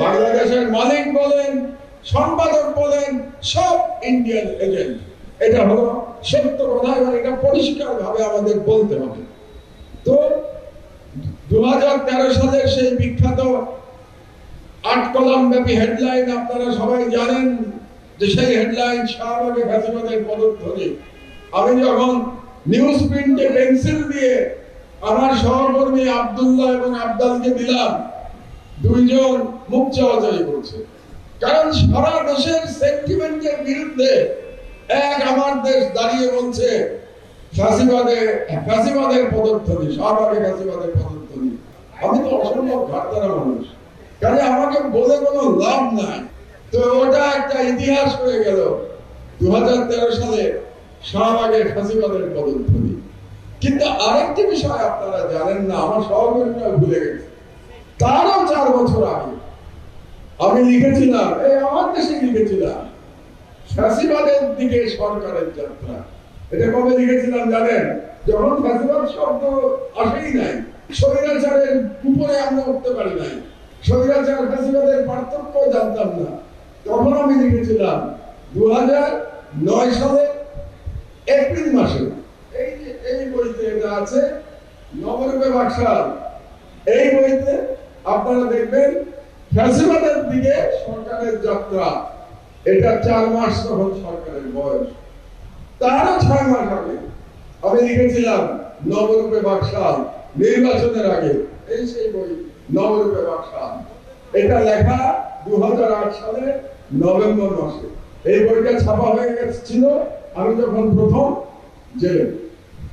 বাংলাদেশের মালিক বলেন, সম্পাদক বলেন, সব ইন্ডিয়ান এজেন্ট এটা হলো সত্য কথা এবং এটা পরিষ্কার ভাবে আমাদের বলতে হবে। তো দু সালের সেই বিখ্যাত আট কলাম ব্যাপী হেডলাইন আপনারা সবাই জানেন যে সেই হেডলাইন শাহবাগে ফ্যাসিবাদের পদধ্বনি। আমি যখন নিউজ প্রিন্টে পেন্সিল দিয়ে আমার সহকর্মী আব্দুল্লাহ এবং আবদালকে দিলাম দুইজন মুখ চাওয়াচাই করছে। কারণ সারা দেশের সেন্টিমেন্টের বিরুদ্ধে এক আমার দেশ দাঁড়িয়ে বলছে, ফাঁসিবাদে, ফাঁসিবাদের ফাঁসিবাদের আমি তো অসম্ভব ঘাটতারা মানুষ। আমাকে বলে কোনো লাভ নাই। তো ওটা একটা ইতিহাস হয়ে গেল। দু হাজার তেরো সালে শাহবাগে ফাঁসিবাদের পদধ্বনি। কিন্তু আরেকটি বিষয় আপনারা জানেন না, আমার সহকর্মীরা ভুলে গেছে। তারও চার বছর আগে আমি লিখেছিলাম, এই আমার দেশে লিখেছিলাম, ফ্যাসিবাদের দিকে সরকারের যাত্রা। এটা কবে লিখেছিলাম জানেন? যখন ফ্যাসিবাদ শব্দ আসেই নাই, স্বৈরাচারের উপরে আমরা উঠতে পারি নাই, স্বৈরাচার ফ্যাসিবাদের পার্থক্য জানতাম না। তখন আমি লিখেছিলাম দু নয় সালে এপ্রিল মাসে, এই এই বইতে এটা আছে, নবরূপে বাক্সাল এই বইতে আপনারা দেখবেন ফ্যাসিবাদের দিকে সরকারের যাত্রা। এটা চার মাস তখন সরকারের বয়স। তারও ছয় মাস আগে আমি লিখেছিলাম, নবরূপে বাক্সাল নির্বাচনের আগে। এই সেই বই, নবরূপে বাক্সাল এটা লেখা দু হাজার আট সালে, নভেম্বর মাসে। এই বইটা ছাপা হয়ে গেছিল, আমি যখন প্রথম জেলে।